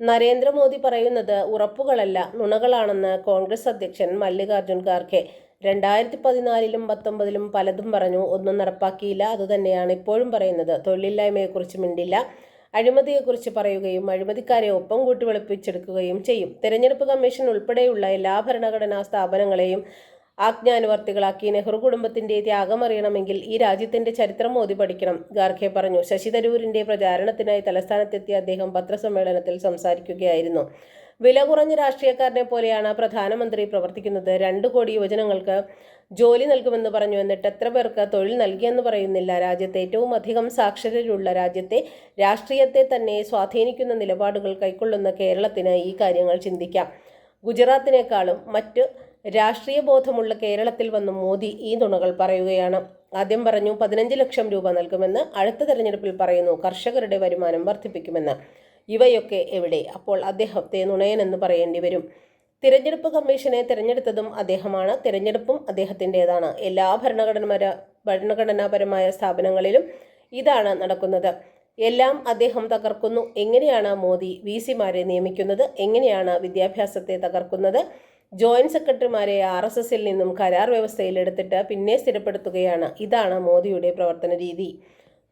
നരേന്ദ്രമോദി പറയുന്നത് ഉറപ്പുകളല്ല നുണകളാണെന്ന് കോൺഗ്രസ് അധ്യക്ഷൻ മല്ലികാർജുൻ ഖാർഗെ രണ്ടായിരത്തി പതിനാലിലും പത്തൊമ്പതിലും പലതും പറഞ്ഞു. ഒന്നും നടപ്പാക്കിയില്ല അതുതന്നെയാണ് ഇപ്പോഴും പറയുന്നത്. തൊഴിലില്ലായ്മയെക്കുറിച്ച് മിണ്ടില്ല അഴിമതിയെക്കുറിച്ച് പറയുകയും അഴിമതിക്കാരെ ഒപ്പം കൂട്ടി വെളുപ്പിച്ചെടുക്കുകയും ചെയ്യും. തെരഞ്ഞെടുപ്പ് കമ്മീഷൻ ഉൾപ്പെടെയുള്ള എല്ലാ ഭരണഘടനാ സ്ഥാപനങ്ങളെയും ആജ്ഞാനുവർത്തികളാക്കി നെഹ്റു കുടുംബത്തിന്റെ ത്യാഗം അറിയണമെങ്കിൽ ഈ രാജ്യത്തിന്റെ ചരിത്രം മോദി പഠിക്കണം. ഗാർഖെ പറഞ്ഞു ശശി തരൂരിന്റെ പ്രചാരണത്തിനായി തലസ്ഥാനത്തെത്തിയ അദ്ദേഹം പത്രസമ്മേളനത്തിൽ സംസാരിക്കുകയായിരുന്നു. വില കുറഞ്ഞ രാഷ്ട്രീയക്കാരനെ പോലെയാണ് പ്രധാനമന്ത്രി പ്രവർത്തിക്കുന്നത്. രണ്ടു കോടി യുവജനങ്ങൾക്ക് ജോലി നൽകുമെന്ന് പറഞ്ഞു എന്നിട്ട് എത്ര പേർക്ക് തൊഴിൽ നൽകിയെന്ന് പറയുന്നില്ല. രാജ്യത്തെ ഏറ്റവും അധികം സാക്ഷരരുള്ള രാജ്യത്തെ രാഷ്ട്രീയത്തെ തന്നെ സ്വാധീനിക്കുന്ന നിലപാടുകൾ കൈക്കൊള്ളുന്ന കേരളത്തിന് ഈ കാര്യങ്ങൾ ചിന്തിക്കാം. ഗുജറാത്തിനേക്കാളും മറ്റ് രാഷ്ട്രീയ ബോധമുള്ള കേരളത്തിൽ വന്ന മോദി ഈ നുണകൾ പറയുകയാണ്. ആദ്യം പറഞ്ഞു പതിനഞ്ച് ലക്ഷം രൂപ നൽകുമെന്ന് അടുത്ത തെരഞ്ഞെടുപ്പിൽ പറയുന്നു കർഷകരുടെ വരുമാനം വർദ്ധിപ്പിക്കുമെന്ന്. ഇവയൊക്കെ എവിടെ? അപ്പോൾ അദ്ദേഹത്തെ നുണയനെന്ന് പറയേണ്ടി വരും. തിരഞ്ഞെടുപ്പ് കമ്മീഷനെ തിരഞ്ഞെടുത്തതും അദ്ദേഹമാണ്. തിരഞ്ഞെടുപ്പും അദ്ദേഹത്തിന്റെതാണ്. എല്ലാ ഭരണഘടനപര ഭരണഘടനാപരമായ സ്ഥാപനങ്ങളിലും ഇതാണ് നടക്കുന്നത്. എല്ലാം അദ്ദേഹം തകർക്കുന്നു. എങ്ങനെയാണ് മോദി വി സിമാരെ നിയമിക്കുന്നത്? എങ്ങനെയാണ് വിദ്യാഭ്യാസത്തെ തകർക്കുന്നത്? ജോയിന്റ് സെക്രട്ടറിമാരെ ആർ എസ് എസിൽ നിന്നും കരാർ വ്യവസ്ഥയിൽ എടുത്തിട്ട് പിന്നെ സ്ഥിരപ്പെടുത്തുകയാണ്. ഇതാണ് മോദിയുടെ പ്രവർത്തന രീതി.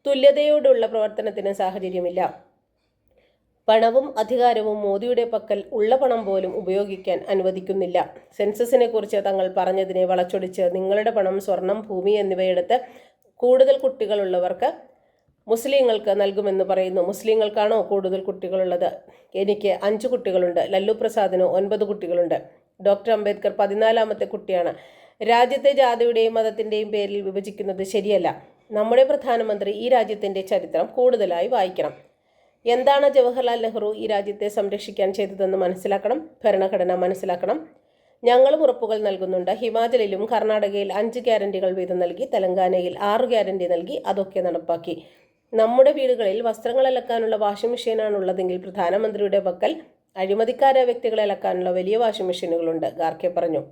തുല്യതയോടുള്ള പ്രവർത്തനത്തിന് സാഹചര്യമില്ല. പണവും അധികാരവും മോദിയുടെ പക്കൽ ഉള്ള പണം പോലും ഉപയോഗിക്കാൻ അനുവദിക്കുന്നില്ല. സെൻസസിനെ കുറിച്ച് തങ്ങൾ പറഞ്ഞതിനെ വളച്ചൊടിച്ച് നിങ്ങളുടെ പണം സ്വർണം ഭൂമി എന്നിവയെടുത്ത് കൂടുതൽ കുട്ടികളുള്ളവർക്ക് മുസ്ലിങ്ങൾക്ക് നൽകുമെന്ന് പറയുന്നു. മുസ്ലിങ്ങൾക്കാണോ കൂടുതൽ കുട്ടികളുള്ളത്? എനിക്ക് അഞ്ച് കുട്ടികളുണ്ട്. ലല്ലു പ്രസാദിന് ഒൻപത് കുട്ടികളുണ്ട്. ഡോക്ടർ അംബേദ്കർ പതിനാലാമത്തെ കുട്ടിയാണ്. രാജ്യത്തെ ജാതിയുടെയും മതത്തിന്റെയും പേരിൽ വിഭജിക്കുന്നത് ശരിയല്ല. നമ്മുടെ പ്രധാനമന്ത്രി ഈ രാജ്യത്തിന്റെ ചരിത്രം കൂടുതലായി വായിക്കണം. എന്താണ് ജവഹർലാൽ നെഹ്റു ഈ രാജ്യത്തെ സംരക്ഷിക്കാൻ ചെയ്തതെന്ന് മനസ്സിലാക്കണം? ഭരണഘടന മനസ്സിലാക്കണം. ഞങ്ങളും ഉറപ്പുകൾ നൽകുന്നുണ്ട്. ഹിമാചലിലും കർണാടകയിൽ അഞ്ച് ഗ്യാരണ്ടികൾ വീതം നൽകി തെലങ്കാനയിൽ ആറ് ഗ്യാരണ്ടി നൽകി അതൊക്കെ നടപ്പാക്കി. നമ്മുടെ വീടുകളിൽ വസ്ത്രങ്ങൾ അലക്കാനുള്ള വാഷിംഗ് മെഷീനാണ് ഉള്ളതെങ്കിൽ പ്രധാനമന്ത്രിയുടെ പക്കൽ അഴിമതിക്കാര വ്യക്തികളെ അലക്കാനുള്ള വലിയ വാഷിംഗ് മെഷീനുകളുണ്ട് ഗാർഖെ പറഞ്ഞു.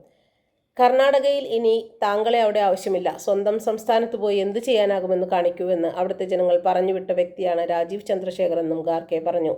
കർണാടകയിൽ ഇനി താങ്കളെ അവിടെ ആവശ്യമില്ല. സ്വന്തം സംസ്ഥാനത്ത് പോയി എന്ത് ചെയ്യാനാകുമെന്ന് കാണിക്കൂവെന്ന് അവിടുത്തെ ജനങ്ങൾ പറഞ്ഞുവിട്ട വ്യക്തിയാണ് രാജീവ് ചന്ദ്രശേഖർ എന്നും ഗാർഖെ പറഞ്ഞു.